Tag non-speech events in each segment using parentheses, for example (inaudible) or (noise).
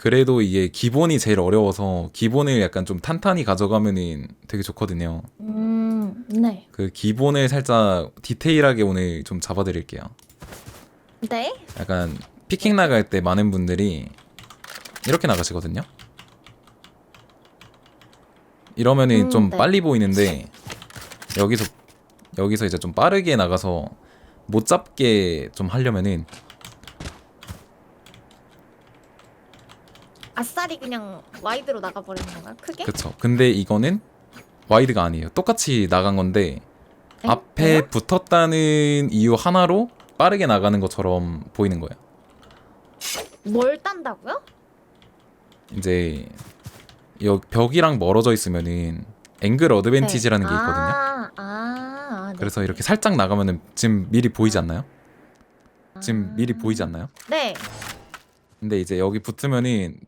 그래도 이게 기본이 제일 어려워서 기본을 약간 좀 탄탄히 가져가면은 되게 좋거든요. 음, 네. 그 기본을 살짝 디테일하게 오늘 좀 잡아드릴게요. 네? 약간 피킹 나갈 때 많은 분들이 이렇게 나가시거든요. 이러면은 음, 좀 네. 빨리 보이는데 여기서 여기서 이제 좀 빠르게 나가서 못 잡게 좀 하려면은 아싸리 그냥 와이드로 나가버리는 건가요? 크게? 그쵸. 근데 이거는 와이드가 아니에요. 똑같이 나간 건데 엥? 앞에 왜요? 붙었다는 이유 하나로 빠르게 나가는 것처럼 보이는 거예요. 뭘 딴다고요? 이제 여 벽이랑 멀어져 있으면은 앵글 어드밴티지라는 게 있거든요. 아, 아, 아, 네. 그래서 이렇게 살짝 나가면은 지금 미리 보이지 않나요? 지금 아. 미리 보이지 않나요? 네. 근데 이제 여기 붙으면은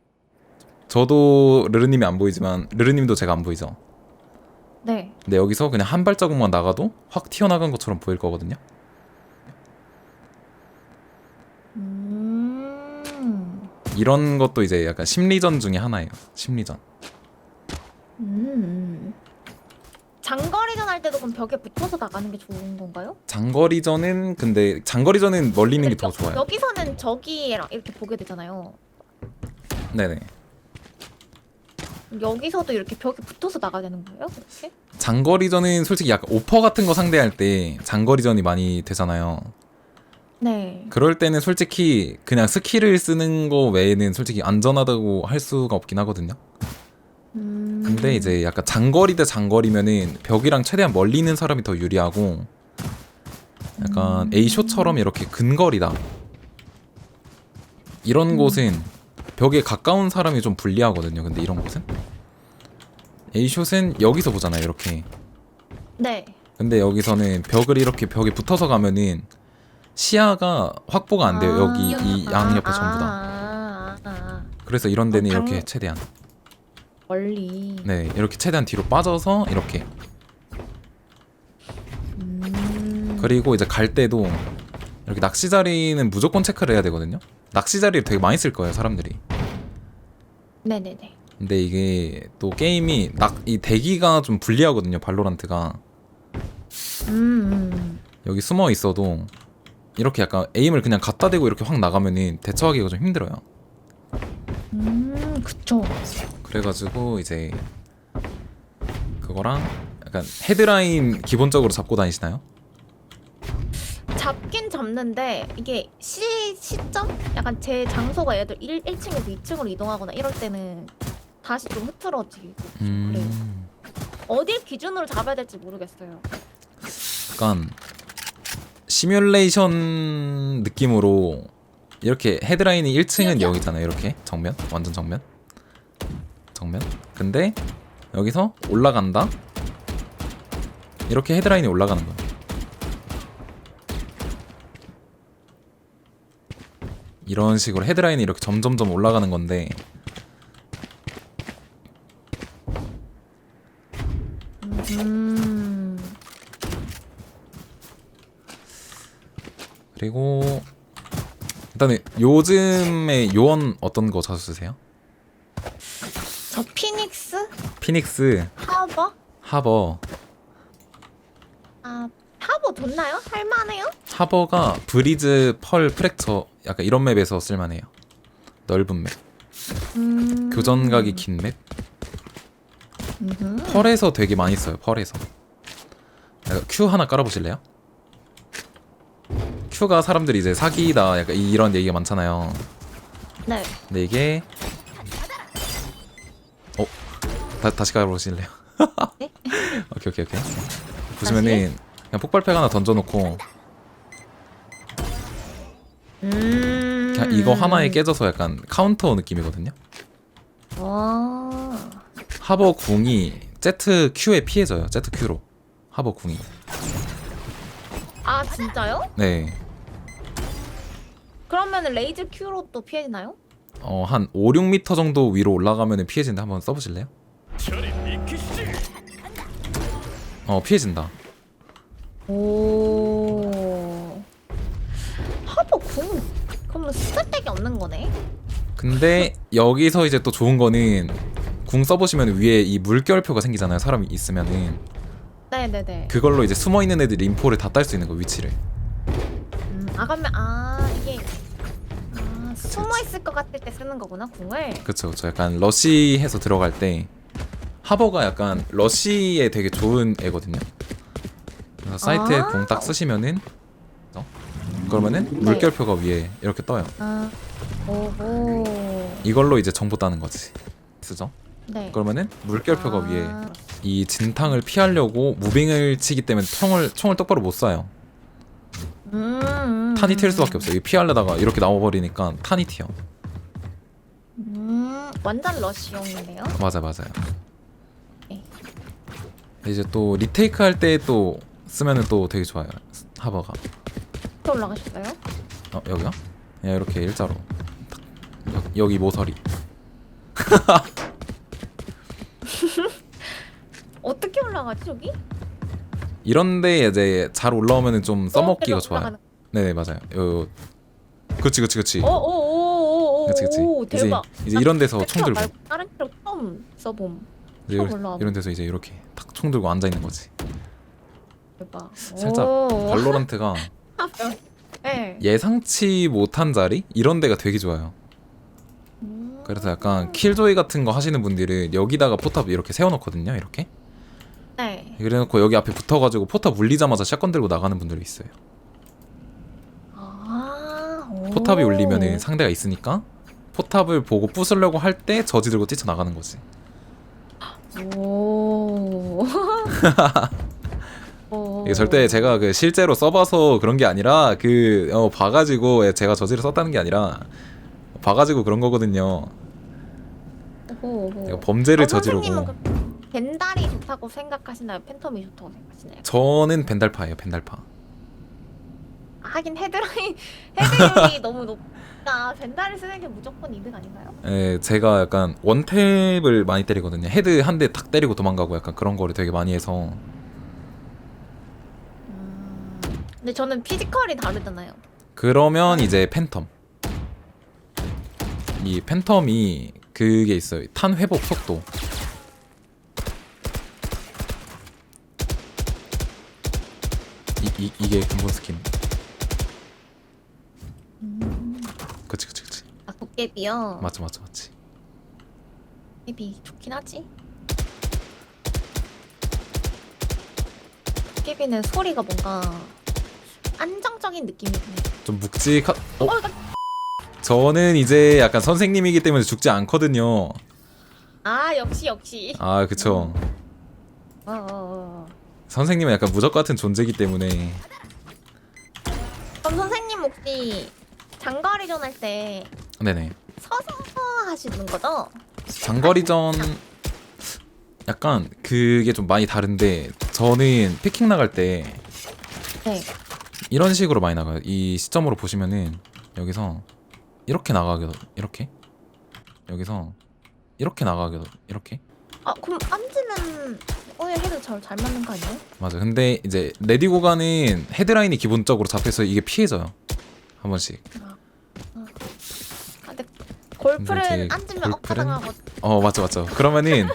저도 르르님이 안 보이지만 르르님도 제가 안 보이죠. 네. 근데 여기서 그냥 한 발자국만 나가도 확 튀어나간 것처럼 보일 거거든요. 음. 이런 것도 이제 약간 심리전 중에 하나예요. 심리전. 음. 장거리전 할 때도 그럼 벽에 붙어서 나가는 게 좋은 건가요? 장거리전은 근데 장거리전은 멀리 있는 게더 여- 좋아요. 여기서는 저기랑 이렇게 보게 되잖아요. 네네. 여기서도 이렇게 벽에 붙어서 나가야 되는 거예요? 이렇게? 장거리전은 솔직히 약간 오퍼 같은 거 상대할 때 장거리전이 많이 되잖아요. 네. 그럴 때는 솔직히 그냥 스킬을 쓰는 거 외에는 솔직히 안전하다고 할 수가 없긴 하거든요. 음. 근데 이제 약간 장거리 대 장거리면은 벽이랑 최대한 멀리 있는 사람이 더 유리하고 약간 음. A쇼처럼 이렇게 근거리다. 이런 음. 곳은 벽에 가까운 사람이 좀 불리하거든요. 근데 이런 곳은 A쇼은 여기서 보잖아요. 이렇게. 네. 근데 여기서는 벽을 이렇게 벽에 붙어서 가면은 시야가 확보가 안 돼요. 여기 이 양옆에 아, 전부 다. 아, 아, 아. 그래서 이런 데는 어, 방- 이렇게 최대한 멀리. 네 이렇게 최대한 뒤로 빠져서 이렇게 음. 그리고 이제 갈 때도 이렇게 낚시 자리는 무조건 체크를 해야 되거든요. 낚시 자리를 되게 많이 쓸 거예요 사람들이. 네네네. 근데 이게 또 게임이 낙 이 대기가 좀 불리하거든요 발로란트가 음, 음. 여기 숨어 있어도 이렇게 약간 에임을 그냥 갖다 대고 이렇게 확 나가면은 대처하기가 좀 힘들어요. 음, 그쵸. 그래가지고 이제 그거랑 약간 헤드라인 기본적으로 잡고 다니시나요? 잡긴 잡는데 이게 시 시점 약간 제 장소가 예를 들어 1, 1층에서 2층으로 이동하거나 이럴 때는 다시 좀 흐트러지고 음, 어딜 기준으로 잡아야 될지 모르겠어요. 약간 시뮬레이션 느낌으로 이렇게 헤드라인이 1층은 여기잖아요. 이렇게 정면, 완전 정면, 정면. 근데 여기서 올라간다. 이렇게 헤드라인이 올라가는 거예 이런 식으로 헤드라인이 이렇게 점점점 올라가는 건데 음. 그리고 일단은 요즘에 요원 어떤 거 자주 쓰세요? 저 피닉스 피닉스, 하버 하버. 아 하버 좋나요? 할만해요? 하버가 브리즈, 펄, 프랙처 약간 이런 맵에서 쓸만해요. 넓은 맵. 음. 교전각이 긴 맵. 음흠. 펄에서 되게 많이 써요. 펄에서. 약간 Q 하나 깔아보실래요? Q가 사람들이 이제 사기다 약간 이런 얘기가 많잖아요. 네. 근데 이게 어 다, 다시 깔아보실래요? 네? (laughs) 오케이 오케이 오케이. 보시면은 그냥 폭발팩 하나 던져놓고 음. 그냥 이거 하나에 깨져서 약간 카운터 느낌이거든요. 와. 하버 궁이 Z Q에 피해져요. Z Q로 하버 궁이. 아 진짜요? 네. 그러면 레이즈 큐로 또 피해지나요? 어, 한 5, 6m 정도 위로 올라가면 피해진다. 한번 써보실래요? 어, 피해진다. 오. 그러면 스택이 없는 거네. 근데 여기서 이제 또 좋은 거는 궁 써보시면 위에 이 물결표가 생기잖아요. 사람이 있으면은 네네네. 그걸로 이제 숨어 있는 애들 인포를 다 딸 수 있는 거 위치를. 음, 아 그러면 아 이게 아, 숨어 있을 것 같을 때 쓰는 거구나 궁을. 그쵸 그쵸. 약간 러시해서 들어갈 때 하버가 약간 러시에 되게 좋은 애거든요. 그래서 사이트에 아. 궁 딱 쓰시면은 어? 그러면은 네. 물결표가 위에 이렇게 떠요. 아 오호. 이걸로 이제 정보 따는 거지. 쓰죠. 네. 그러면은 물결표가 아, 위에 이 진탕을 피하려고 무빙을 치기 때문에 총을 총을 똑바로 못 쏴요. 음, 음, 탄이 튈 음. 수밖에 없어요. 이 피하려다가 이렇게 나와버리니까 탄이 튀어. 음 완전 러시용인데요. 맞아 맞아요. 네. 이제 또 리테이크 할 때 또 쓰면은 또 되게 좋아요. 하버가. 또 올라가셨어요? 어 여기요? 그냥 이렇게 일자로. 탁. 여, 여기 모서리. (laughs) 어떻게 올라가지 저기? 이런데 이제 잘 올라오면은 좀 써먹기가 어, 좋아요. 올라가는- 네네 맞아요. 요 그치 그치 그치. 어, 오오오오오 그치 그치. 이제 대박. 이제 이런 데서 총 들고 말고 다른 트럭 처음 써봄. 이제 처음 이런, 올라와. 이런 데서 이제 이렇게 탁 총 들고 앉아 있는 거지. 대박. 살짝 오. 발로란트가 (laughs) 네. 예상치 못한 자리 이런 데가 되게 좋아요. 음. 그래서 약간 킬조이 같은 거 하시는 분들은 여기다가 포탑 이렇게 세워놓거든요. 이렇게. 네. 그래놓고 여기 앞에 붙어가지고 포탑 울리자마자 샷건 들고 나가는 분들이 있어요. 아. 오. 포탑이 울리면은 상대가 있으니까 포탑을 보고 부수려고 할 때 저지 들고 뛰쳐 나가는 거지. 오. (laughs) 오. 이게 절대 제가 그 실제로 써봐서 그런 게 아니라 그 어, 봐가지고 제가 저지를 썼다는 게 아니라 봐가지고 그런 거거든요. 오호. 내가 범죄를 어, 저지르고 그 벤달이 좋다고 생각하시나요? 팬텀이 좋다고 생각하시나요? 저는 벤달파예요. 벤달파. 아, 하긴 헤드라인 (laughs) 헤드율이 너무 높다. 벤달을 쓰는 게 무조건 이득 아닌가요? 예, 제가 약간 원탭을 많이 때리거든요. 헤드 한 대 탁 때리고 도망가고 약간 그런 거를 되게 많이 해서 음. 근데 저는 피지컬이 다르잖아요. 그러면 이제 팬텀. 이 팬텀이 그게 있어요. 탄 회복 속도. 이, 이 이게 근본 스킨. 그치 그치 그치. 아, 도깨비요. 맞죠 맞죠 맞지. 도깨비 좋긴 하지. 도깨비는 소리가 뭔가 안정적인 느낌이 드네. 좀 묵직하. 어? 어, 나... 저는 이제 약간 선생님이기 때문에 죽지 않거든요. 아 역시 역시. 아 그쵸. 어, 어, 어. 선생님은 약간 무적 같은 존재이기 때문에 그럼 선생님 혹시 장거리전 할 때 네네. 서서 하시는 거죠? 장거리전 약간 그게 좀 많이 다른데 저는 피킹 나갈 때 네. 이런 식으로 많이 나가요. 이 시점으로 보시면은 여기서 이렇게 나가게 이렇게 여기서 이렇게 나가게 이렇게 아 그럼 앉으면 오히려 해도 잘, 잘 맞는 거 아니에요? 맞아. 근데 이제 레디 구간은 헤드라인이 기본적으로 잡혀서 이게 피해져요. 한 번씩. 아, 근데 근데 이제 앉으면 골프는- 억까당하고 어 맞죠 맞죠. 그러면은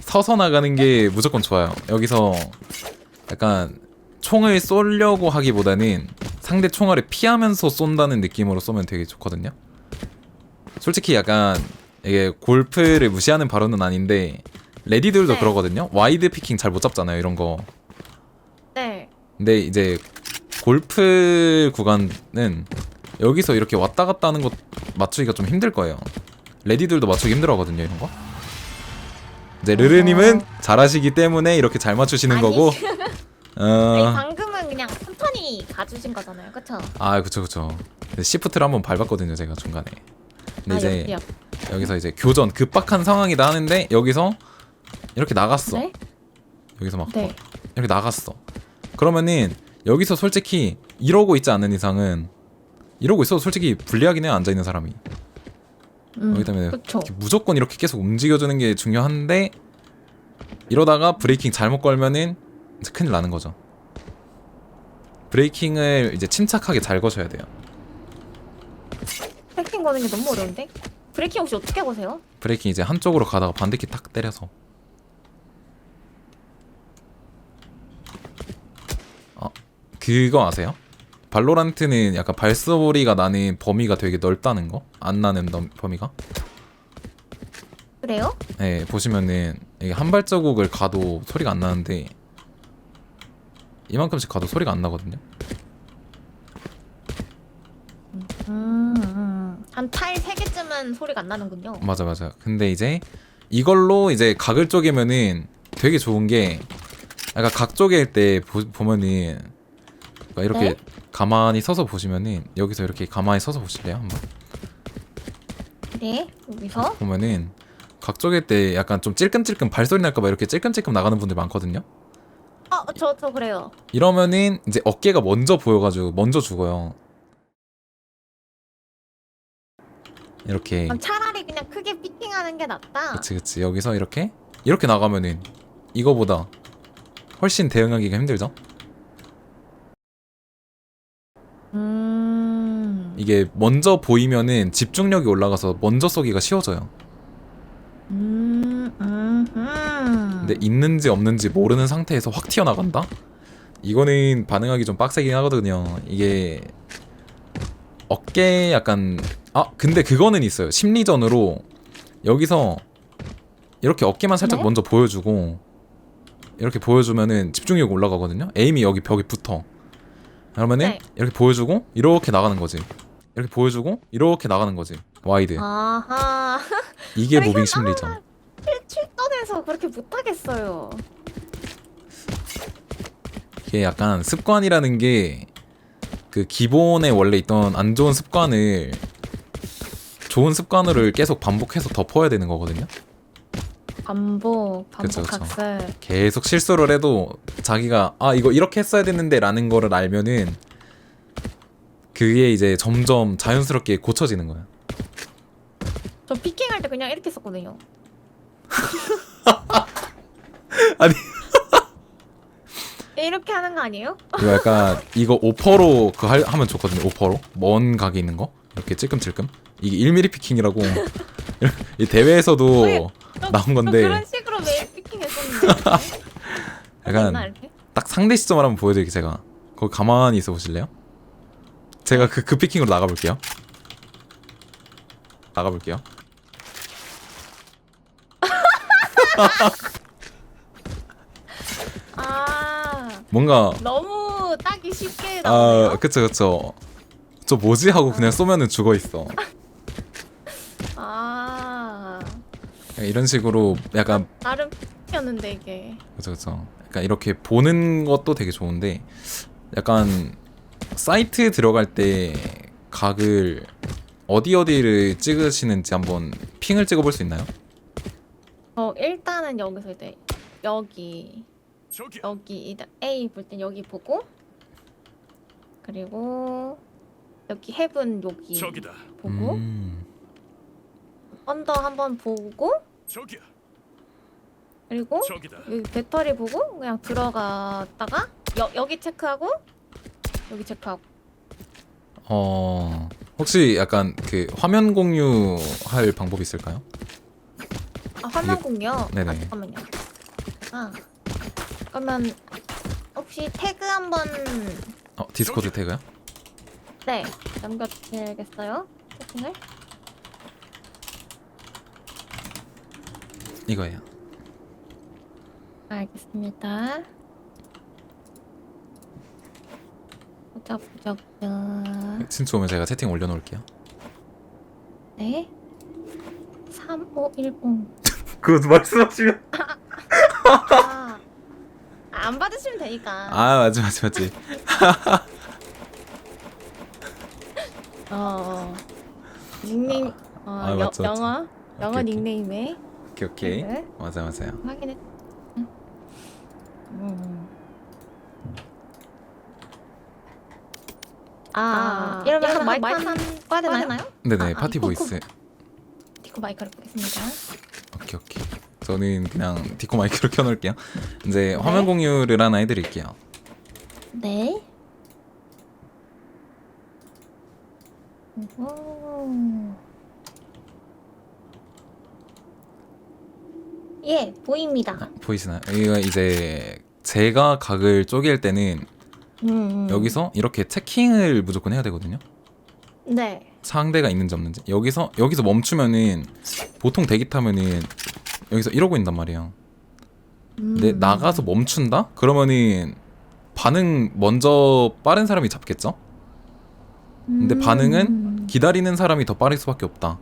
서서 나가는 게 무조건 좋아요. 여기서 약간 총을 쏘려고 하기보다는 상대 총알을 피하면서 쏜다는 느낌으로 쏘면 되게 좋거든요. 솔직히 약간 이게 골프를 무시하는 발언은 아닌데 레디들도 네. 그러거든요. 와이드 피킹 잘 못 잡잖아요. 이런 거. 네. 근데 이제 골프 구간은 여기서 이렇게 왔다 갔다 하는 것 맞추기가 좀 힘들 거예요. 레디들도 맞추기 힘들어하거든요, 이런 거. 이제 르르님은 잘하시기 때문에 이렇게 잘 맞추시는 아니. 거고. (laughs) 아니, 어, 방금은 그냥 천천히 가주신 거잖아요, 그쵸? 아 그쵸 그쵸. 근데 시프트를 한번 밟았거든요, 제가 중간에. 근데 아, 이제 옆, 옆. 여기서 이제 교전 급박한 상황이다 하는데 여기서 이렇게 나갔어. 네? 여기서 막 네. 이렇게 나갔어. 그러면은 여기서 솔직히 이러고 있지 않는 이상은 이러고 있어도 솔직히 불리하긴 해요 앉아 있는 사람이. 음, 그렇기 때문에 그쵸. 무조건 이렇게 계속 움직여주는 게 중요한데 이러다가 브레이킹 잘못 걸면은 큰일 나는 거죠. 브레이킹을 이제 침착하게 잘 거셔야 돼요. 패킹 거는 게 너무 어려운데? 브레이킹 혹시 어떻게 보세요? 브레이킹 이제 한쪽으로 가다가 반대키 탁 때려서 어 그거 아세요? 발로란트는 약간 발소리가 나는 범위가 되게 넓다는 거? 안 나는 넘- 범위가? 그래요? 네 보시면은 이게 한 발자국을 가도 소리가 안 나는데 이만큼씩 가도 소리가 안 나거든요 음, 음. 한 타일 세 개쯤은 소리가 안 나는군요. 맞아 맞아 근데 이제 이걸로 이제 각을 쪼개면은 되게 좋은 게 약간 각 쪼갤 때 보, 보면은 그러니까 이렇게 네? 가만히 서서 보시면은 여기서 이렇게 가만히 서서 보실래요 한번 네, 여기서 보면은 각 쪼갤 때 약간 좀 찔끔찔끔 발소리 날까봐 이렇게 찔끔찔끔 나가는 분들 많거든요 어, 저, 저 그래요. 이러면은 이제 어깨가 먼저 보여가지고 먼저 죽어요. 이렇게. 그럼 차라리 그냥 크게 피팅하는 게 낫다. 그치 그치. 여기서 이렇게? 이렇게 나가면은 이거보다 훨씬 대응하기가 힘들죠? 음, 이게 먼저 보이면은 집중력이 올라가서 먼저 쏘기가 쉬워져요 음, 음, 음. 근데 있는지 없는지 모르는 상태에서 확 튀어나간다? 이거는 반응하기 좀 빡세긴 하거든요 이게 어깨 약간 아 근데 그거는 있어요 심리전으로 여기서 이렇게 어깨만 살짝 네? 먼저 보여주고 이렇게 보여주면은 집중력 올라가거든요 에임이 여기 벽에 붙어 그러면은 네. 이렇게 보여주고 이렇게 나가는 거지 이렇게 보여주고 이렇게 나가는 거지 와이드 아하. 이게 그래, 무빙 아, 심리전 칠- 칠전에서 그렇게 못하겠어요. 이게 약간 습관이라는 게 그 기본에 원래 있던 안 좋은 습관을 좋은 습관으로 계속 반복해서 덮어야 되는 거거든요. 반복, 반복 그쵸, 그쵸. 학습. 계속 실수를 해도 자기가 아 이거 이렇게 했어야 됐는데라는 거를 알면은 그게 이제 점점 자연스럽게 고쳐지는 거야. 저 피킹할 때 그냥 이렇게 썼거든요. (laughs) 아니. 이렇게 하는 거 아니에요? 이거 약간 이거 오퍼로 그 할, 하면 좋거든요. 오퍼로 먼 각에 있는 거 이렇게 찔끔찔끔 이게 1mm 피킹이라고 (laughs) 이 대회에서도 저- 나온 저 건데 그런 식으로 매일 피킹 했었는데. 약간 이렇게? 딱 상대 시점을 한번 보여드릴게요 제가 거기 가만히 있어 보실래요? 제가 그, 그 피킹으로 나가볼게요 나가볼게요 아, 뭔가 너무 따기 쉽게 나오네요. 아 그쵸 그쵸 저 뭐지 하고 그냥 쏘면은 죽어 있어 아, 이런 식으로 약간 나름 피였는데 이게. 그쵸 그쵸 약간 이렇게 보는 것도 되게 좋은데 약간 사이트 들어갈 때 각을 어디 어디를 찍으시는지 한번 핑을 찍어볼 수 있나요? 어 일단은 여기서 이제 여기. 여기 일단 A 볼 땐 여기 보고 그리고 여기 헤븐 여기 저기다. 보고 음. 언더 한번 보고 저기야. 그리고 저기다. 여기 배터리 보고 그냥 들어갔다가 여, 여기 체크하고 여기 체크하고 어 혹시 약간 그 화면 공유할 방법 이 있을까요? 아 화면 이게- 공유 네네. 아, 잠깐만요 아 그러면 혹시 태그 한번 어 디스코드 태그요? 네 남겨주시겠어요 채팅을 이거예요. 알겠습니다 보자 보자 보자 친추 오면 제가 채팅 올려놓을게요. 네 3510 그거 말씀하시면 아, 안 받으시면 되니까. 아 맞지 맞지 (laughs) 맞지. 어, 어. 닉네임 어, 아, 여, 맞죠, 맞죠. 영어 영어 오케이, 오케이. 닉네임에 오케이 오케이. 네, 맞아 맞아요. 확인해. 응. 음. 아, 이러면 한 마이크 한 꺼야 되나요? 네네 아, 아, 파티 코, 보이스. 디코 마이크를 끄겠습니다. 오케이 오케이 저는 그냥 디코 마이크로 (laughs) 켜놓을게요 이제 화면 공유를 하나 해드릴게요 네. 예, 보입니다. 아, 보이시나요? 이거 이제 제가 각을 쪼갤 때는 음, 음. 여기서 이렇게 체킹을 무조건 해야 되거든요 네. 상대가 있는지 없는지 여기서 여기서 멈추면은 보통 대기 타면은 여기서 이러고 있단 말이에요. 근데 음. 나가서 멈춘다? 그러면은 반응 먼저 빠른 사람이 잡겠죠? 근데 음. 반응은 기다리는 사람이 더 빠를 수밖에 없다.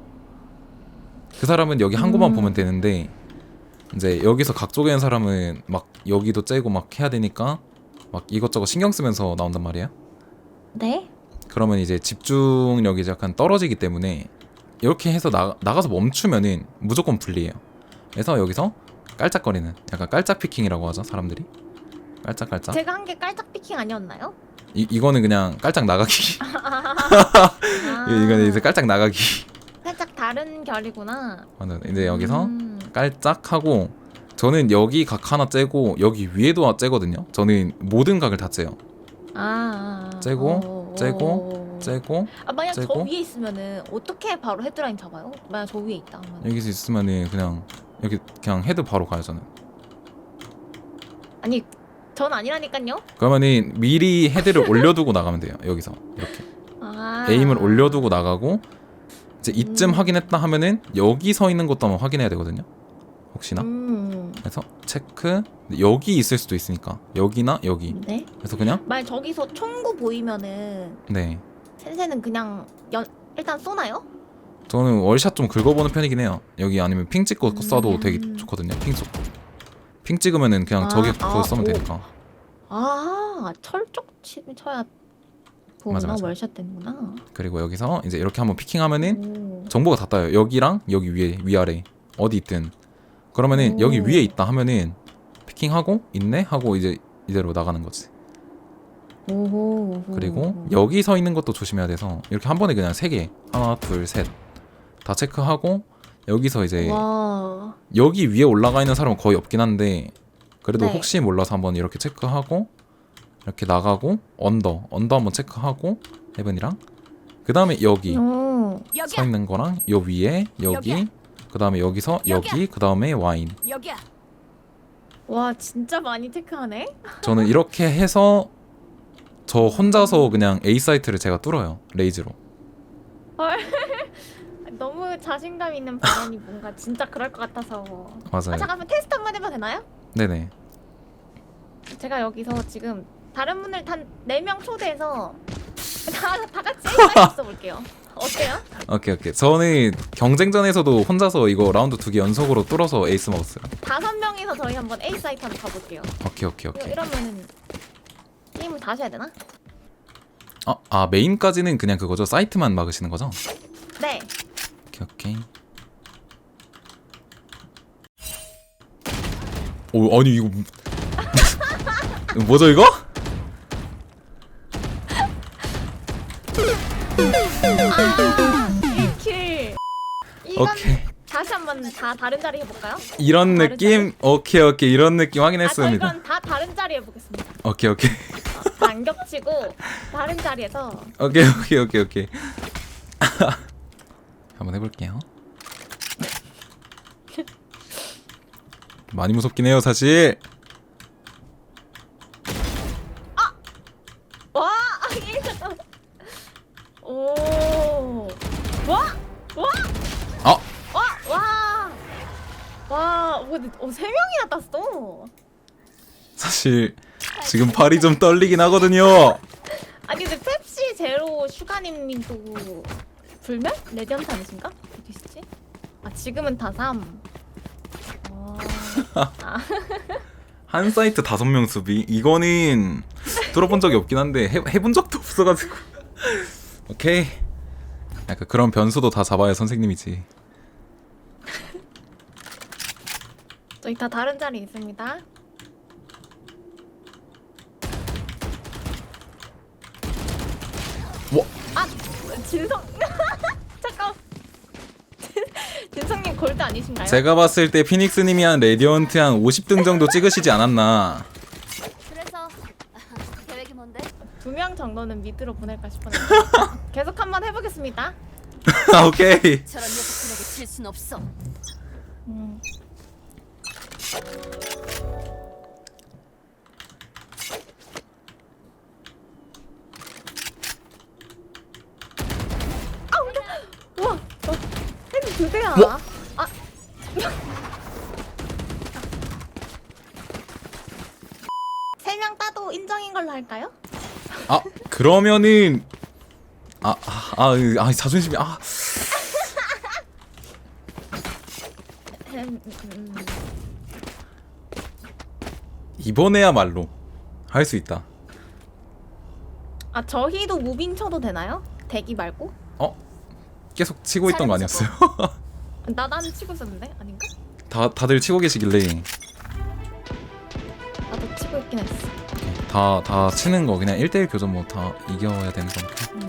그 사람은 여기 한 곳만 음. 보면 되는데 이제 여기서 각 쪼개는 사람은 막 여기도 째고 막 해야 되니까 막 이것저것 신경 쓰면서 나온단 말이에요. 네. 그러면 이제 집중력이 약간 떨어지기 때문에 이렇게 해서 나, 나가서 멈추면은 무조건 불리해요. 그래서 여기서 깔짝거리는 약간 깔짝 피킹이라고 하죠 사람들이 깔짝깔짝 제가 한 게 깔짝 피킹 아니었나요? 이, 이거는 그냥 깔짝 나가기 (laughs) (laughs) 아, 이거는 이제 깔짝 나가기 살짝 다른 결이구나. 맞아. 이제 여기서 음. 깔짝하고 저는 여기 각 하나 째고 여기 위에도 째거든요 저는 모든 각을 다 째요 아, 아. 째고, 오, 째고, 오. 째고 아 만약 저 째고. 위에 있으면은 어떻게 바로 헤드라인 잡아요? 만약 저 위에 있다 하면 여기서 있으면은 그냥 여기 그냥 헤드 바로 저는 아니 전 아니라니까요. 그러면은 미리 헤드를 (laughs) 올려두고 나가면 돼요 여기서 이렇게 아. 에임을 올려두고 나가고 이제 이쯤 음. 확인했다 하면은 여기 서 있는 것도 한번 확인해야 되거든요 혹시나 음. 그래서 체크 여기 있을 수도 있으니까 여기나 여기 네. 그래서 그냥 만약 저기서 총구 보이면은 네 센세는 그냥 연 일단 쏘나요? 저는 월샷 좀 긁어보는 편이긴 해요 여기 아니면 핑 찍고 쏴도 음. 되게 좋거든요 핑 쏘고 핑 찍으면은 그냥 아, 저기 아, 그거 쏘면 오. 되니까 아 철쪽 치 쳐야 보구나 맞아, 맞아. 월샷 되는구나. 그리고 여기서 이제 이렇게 한번 피킹하면은 오. 정보가 다 떠요 여기랑 여기 위에 위아래 어디 있든 그러면은 오. 여기 위에 있다 하면은 피킹하고 있네 하고 이제 이대로 나가는 거지 오호. 그리고 여기 서 있는 것도 조심해야 돼서 이렇게 한 번에 그냥 세 개 하나 둘 셋 다 체크하고 여기서 이제 와. 여기 위에 올라가 있는 사람은 거의 없긴 한데 그래도 네. 혹시 몰라서 한번 이렇게 체크하고 이렇게 나가고 언더 언더 한번 체크하고 헤븐이랑 그 다음에 여기 오. 서 있는 거랑 요 위에 여기 여기야. 그 다음에 여기서 여기 그 다음에 와인 여기야. 와 진짜 많이 체크하네. 저는 이렇게 해서 저 혼자서 그냥 A 사이트를 제가 뚫어요 레이즈로 (laughs) 너무 자신감 있는 발언이 뭔가 진짜 그럴 것 같아서. 맞아요 아 잠깐만 테스트 한 번 해봐도 되나요? 네네 제가 여기서 지금 다른 분을 단 4명 초대해서 (laughs) 다, 다 같이 (laughs) A 써볼게요. 어때요? 오케이 오케이 저는 경쟁전에서도 혼자서 이거 라운드 두 개 연속으로 뚫어서 에이스 먹었어요 다섯 명이서 저희 한번 A 사이트 한번 가볼게요. 오케이 오케이 이거 오케이 이러면은 게임을 다시 해야 되나? 아, 아 메인까지는 그냥 그거죠 사이트만 막으시는 거죠? 네. 오케이 오케이 오 아니 이거 뭐- (laughs) 뭐죠 이거? 아, 1킬. 이건 오케이. 다시 한번 다 다른 자리 해볼까요? 이런 다른 느낌? 오케이 오케이. 이런 느낌 아, 저 확인했습니다. 이건 다 다른 자리 해보겠습니다. 오케이 오케이. 다안 겹치고 다른 자리에서. 오케이 오케이 오케이 오케이. (laughs) 한번 해볼게요. 많이 무섭긴 해요 사실 와! 이거 오! 와! 와! 아 와! 와! 와! 뭐, 어, 세 명이나 땄어. 사실 지금 팔이 좀 떨리긴 하거든요 아니 근데 펩시 제로 슈가님님도 불멸? 레전드 아니신가? 어디시지? 아 지금은 다 3. 와. (laughs) 한 사이트 다섯 명 수비 이거는 들어본 적이 없긴 한데 해, 해본 적도 없어가지고 (laughs) 오케이 약간 그런 변수도 다 잡아야 선생님이지 저희 다 다른 자리 있습니다. 뭐? 아 진성 (laughs) 잠깐 (laughs) 진성님 골드 아니신가요? 제가 봤을 때 피닉스님이 한 레디언트 한 50등 정도 찍으시지 않았나 그래서 (laughs) 계획이 뭔데? 두 명 정도는 미드로 보낼까 싶었는데 계속 한번 해보겠습니다. 아, 오케이 저런 녀석들에게 질 순 없어. 음. 우와, 어, 햄두 대야. 뭐? 아. 세 명 따도 인정인 걸로 할까요? 아 그러면은 아아 아, 아, 아, 자존심이 아 (laughs) 음, 음. 이번에야말로 할 수 있다. 아 저희도 무빙 쳐도 되나요? 대기 말고? 어 계속 치고 있던 거 아니었어요? 나 (laughs) 나는 치고 있었는데 아닌가? 다 다들 치고 계시길래 나도 치고 있긴 했어. 다 다 치는 거 그냥 1대1 교전 뭐 다 이겨야 되는 거니까. 음.